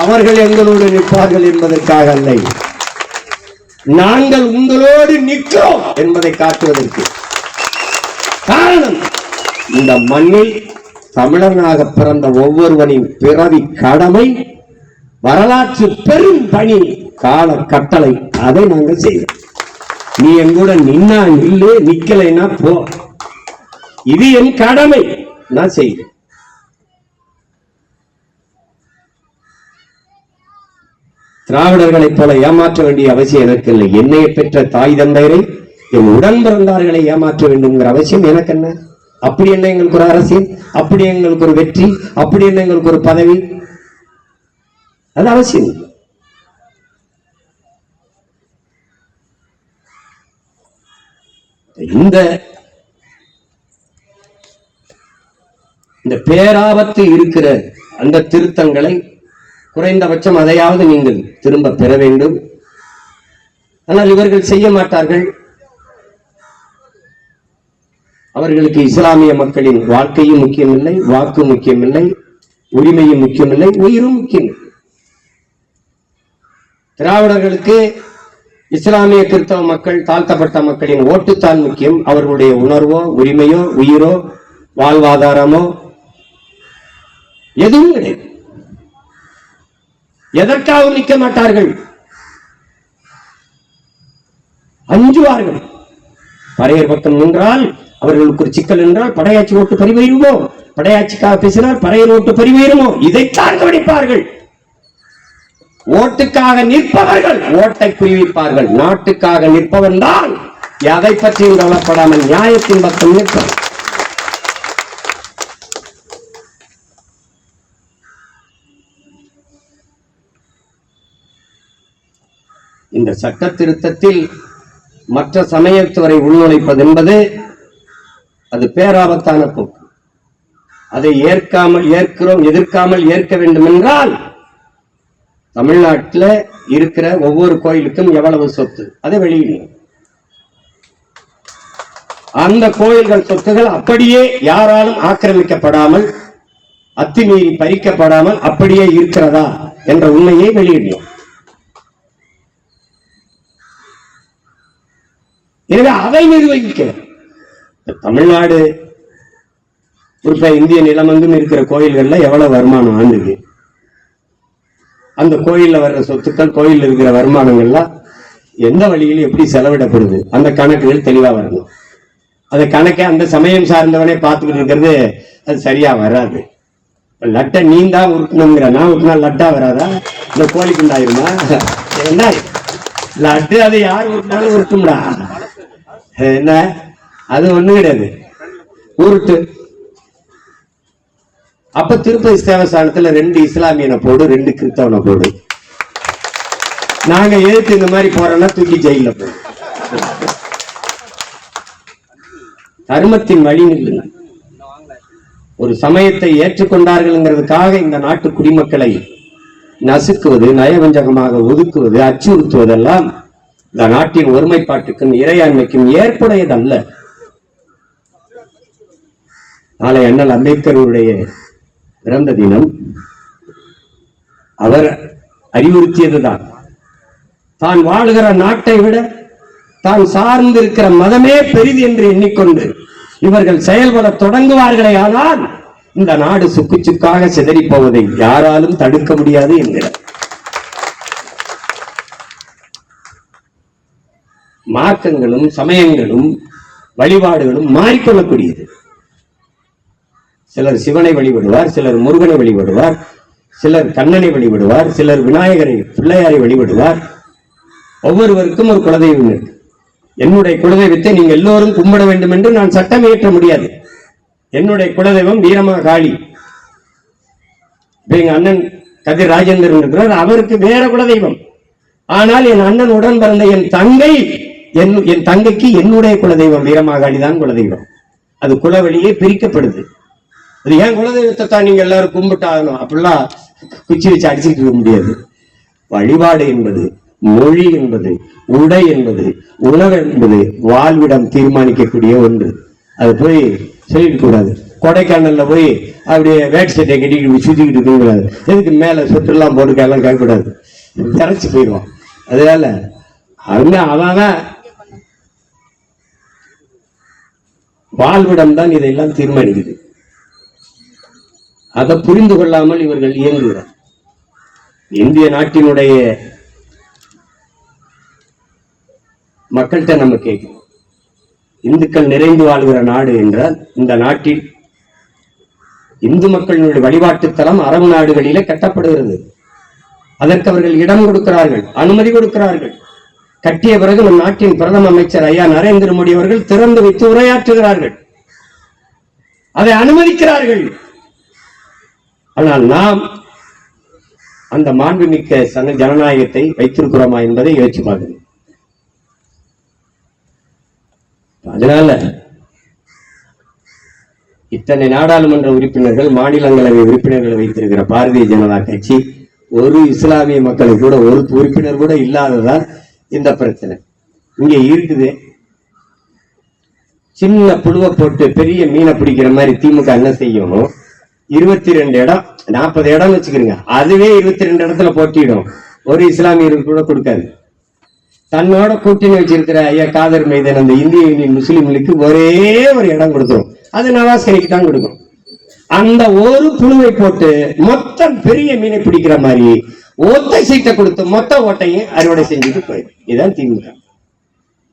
அவர்கள் எங்களோடு நிற்பார்கள் என்பதற்காக அல்ல. நாங்கள் உங்களோடு நிற்கிறோம் என்பதை காட்டுவதற்கு காரணம் இந்த மண்ணில் தமிழனாக பிறந்த ஒவ்வொருவனின் பிறவி கடமை வரலாற்று பெரும் பணி கால கட்டளை அதை நாங்கள் செய்வோம். நீ எங்கூட நின்னா நில்லு நிக்கலைன்னா போ. இது என் கடமை நான் செய்வேன். திராவிடர்களைப் போல ஏமாற்ற வேண்டிய அவசியம் எனக்கு இல்லை. என்னை பெற்ற தாய் தந்தையரை என் உடன் பிறந்தார்களை ஏமாற்ற வேண்டும்ங்கிற அவசியம் எனக்கு என்ன? அப்படி என்ன எங்களுக்கு ஒரு அரசியல் அப்படி எங்களுக்கு ஒரு வெற்றி? அப்படி என்ன எங்களுக்கு ஒரு பதவி? அது அவசியம். இந்த இந்த பேராபத்து இருக்கிற அந்த திருத்தங்களை குறைந்தபட்சம் அதையாவது நீங்கள் திரும்ப பெற வேண்டும். ஆனால் இவர்கள் செய்ய மாட்டார்கள். அவர்களுக்கு இஸ்லாமிய மக்களின் வாழ்க்கையும் முக்கியமில்லை வாக்கு முக்கியமில்லை உரிமையும் முக்கியமில்லை உயிரும் முக்கியம் திராவிடர்களுக்கு இஸ்லாமிய கிறிஸ்தவ மக்கள் தாழ்த்தப்பட்ட மக்களின் ஓட்டுத்தான் முக்கியம். அவர்களுடைய உணர்வோ உரிமையோ உயிரோ வாழ்வாதாரமோ எதுவும் கிடையாது. எதற்காகவும் நிற்க மாட்டார்கள்? அஞ்சுவார்கள். பறையர் பக்கம் நின்றால் அவர்களுக்கு ஒரு சிக்கல் என்றால் படையாட்சி ஓட்டு பறிவேறுமோ படையாட்சிக்காக பேசினால் பறையர் ஓட்டு பரிவயிருமோ இதைத்தான் கவனிப்பார்கள். ஓட்டுக்காக நிற்பவர்கள் ஓட்டை குறிவிப்பார்கள் நாட்டுக்காக நிற்பவன் தான் எதை பற்றியும் கவலைப்படாமல் நியாயத்தின் பக்கம் நிற்பவன் இந்த சட்ட திருத்தத்தில் மற்ற சமயத்துவரை உள்நுழைப்பது என்பது அது பேராபத்தான போக்கு. அதை ஏற்காமல் ஏற்கிறோம் எதிர்க்காமல் ஏற்க வேண்டும் என்றால் தமிழ்நாட்டில் இருக்கிற ஒவ்வொரு கோயிலுக்கும் எவ்வளவு சொத்து? அதை வெளியிடணும் அந்த கோயில்கள் சொத்துகள் அப்படியே யாராலும் ஆக்கிரமிக்கப்படாமல் அத்துமீறி பறிக்கப்படாமல் அப்படியே இருக்கிறதா என்ற உண்மையை வெளியிடணும் எனவே அதை நிர்வகிக்க தமிழ்நாடு குறிப்பா இந்திய நிலமெங்கும் இருக்கிற கோயில்கள்ல எவ்வளவு வருமானம் ஆண்டுக்கு அந்த கோயில்ல வர்ற சொத்துக்கள் கோயில்ல இருக்கிற வருமானங்கள்லாம் எந்த வழியில் எப்படி செலவிடப்படுது? அந்த கணக்குகள் தெளிவா வரணும். அந்த கணக்கை அந்த சமயம் சார்ந்தவனே பார்த்துக்கிட்டு இருக்கிறது அது சரியா வராது. லட்டை நீ தான் உருட்டணுங்கிற நான் உருட்டினா லட்டா வராதா? இந்த கோழிக்குண்டாயிருமா? என்ன? லட்டு அதை யார் உருட்டினாலும் உருட்டும்டா. என்ன? அது ஒண்ணு கிடையாது. உருட்டு. அப்ப திருப்பதி தேவஸ்தானத்துல ரெண்டு இஸ்லாமியனை போடு ரெண்டு கிறிஸ்தவனை போடு. நாங்க எதிர்த்து இந்த மாதிரி போறோம்னா தூக்கி ஜெயில போடு. தர்மத்தின் வழி நில்லுங்க. ஒரு சமயத்தை ஏற்றுக்கொண்டார்கள்ங்கிறதுக்காக இந்த நாட்டு குடிமக்களை நசுக்குவது நயவஞ்சகமாக ஒதுக்குவது அச்சுறுத்துவதெல்லாம் இந்த நாட்டின் ஒருமைப்பாட்டுக்கும் இறையாண்மைக்கும் ஏற்புடையதல்ல. நாளை அண்ணல் அம்பேத்கருடைய பிறந்த தினம். அவர் அறிவுறுத்தியதுதான். தான் வாழுகிற நாட்டை விட தான் சார்ந்திருக்கிற மதமே பெரிது என்று எண்ணிக்கொண்டு இவர்கள் செயல்பட தொடங்குவார்களே ஆனால் இந்த நாடு சுக்கு சுக்காக சிதறிப்போவதை யாராலும் தடுக்க முடியாது என்கிறார். மார்க்கங்களும் சமயங்களும் வழிபாடுகளும் மாறிக்கொள்ளக்கூடியது. சிலர் சிவனை வழிபடுவார் சிலர் முருகனை வழிபடுவார் சிலர் கண்ணனை வழிபடுவார் சிலர் விநாயகரை பிள்ளையாரை வழிபடுவார். ஒவ்வொருவருக்கும் ஒரு குலதெய்வம் இருக்கு. என்னுடைய குலதெய்வத்தை நீங்க எல்லோரும் கும்பிட வேண்டும் என்று நான் சட்டம் இயற்ற முடியாது. என்னுடைய குலதெய்வம் வீரமா காளி. இப்ப எங்க அண்ணன் கதிர் ராஜேந்திரன் இருக்கிறார் அவருக்கு வேற குலதெய்வம். ஆனால் என் அண்ணன் உடன் பிறந்த என் தங்கை என் என் தங்கைக்கு என்னுடைய குலதெய்வம் வீரமாகாணி தான் குலதெய்வம். அது குலவழியே பிரிக்கப்படுது. அது ஏன் குலதெய்வத்தை தான் நீங்க எல்லாரும் கும்பிட்டாகணும்? அப்படிலாம் குச்சி வச்சு அடிச்சுட்டு இருக்க முடியாது. வழிபாடு என்பது மொழி என்பது உடை என்பது உணவு என்பது வாழ்விடம் தீர்மானிக்கக்கூடிய ஒன்று. அது போய் சொல்லிட்டு கூடாது. கொடைக்கானல்ல போய் அப்படியே வேட் சட்டை கட்டிக்கிட்டு சுத்திக்கிட்டு இருக்கக்கூடாது எதுக்கு மேல சொட்டெல்லாம் போட்டு கேட்கக்கூடாது. திறச்சு போயிடுவான். அதனால அவங்க அவன் வாழ்விடம் தான் இதையெல்லாம் தீர்மானிக்குது. அதை புரிந்து கொள்ளாமல் இவர்கள் இயங்குகிறார். இந்திய நாட்டினுடைய மக்கள்கிட்ட நம்ம கேட்கிறோம். இந்துக்கள் நிறைந்து வாழ்கிற நாடு என்றால் இந்த நாட்டில் இந்து மக்களினுடைய வழிபாட்டு தலம் அரபு நாடுகளிலே கட்டப்படுகிறது. அதற்கு அவர்கள் இடம் கொடுக்கிறார்கள் அனுமதி கொடுக்கிறார்கள். கட்டிய பிறகு நம் நாட்டின் பிரதம அமைச்சர் ஐயா நரேந்திர மோடி அவர்கள் திறந்து வைத்து உரையாற்றுகிறார்கள். அதை அனுமதிக்கிறார்கள். ஆனால் நாம் அந்த மாண்புமிக்க சங்க ஜனநாயகத்தை வைத்திருக்கிறோமா என்பதை யோசிச்சு பார்க்கணும். அதனால இத்தனை நாடாளுமன்ற உறுப்பினர்கள் மாநிலங்களவை உறுப்பினர்களை வைத்திருக்கிற பாரதிய ஜனதா கட்சி ஒரு இஸ்லாமிய மக்களுக்கு கூட ஒரு உறுப்பினர் கூட இல்லாததால் இந்த பிரச்சனை. இங்க இருக்குது. சின்ன புழுவை போட்டு பெரிய மீனை பிடிக்கிற மாதிரி திமுக என்ன செய்யும் இருபத்தி ரெண்டு இடம் நாற்பது இடம் வச்சுக்கிறீங்க. அதுவே இருபத்தி ரெண்டு இடத்துல போட்டியிடும். ஒரு இஸ்லாமியருக்கு கூட கொடுக்காது. தன்னோட கூட்டணி வச்சிருக்கிற ஐயா காதர் மைதன் அந்த இந்திய யூனியன் முஸ்லிம்களுக்கு ஒரே ஒரு இடம் கொடுத்துரும் அது நவாஸ் கனிக்கு தான் கொடுக்கும் அந்த ஒரு புழுவை போட்டு மொத்தம் பெரிய மீனை பிடிக்கிற மாதிரி ஒத்த சீட்டை கொடுத்து மொத்த ஓட்டையும் அறுவடை செஞ்சுட்டு போயிடும். இதுதான் திமுக.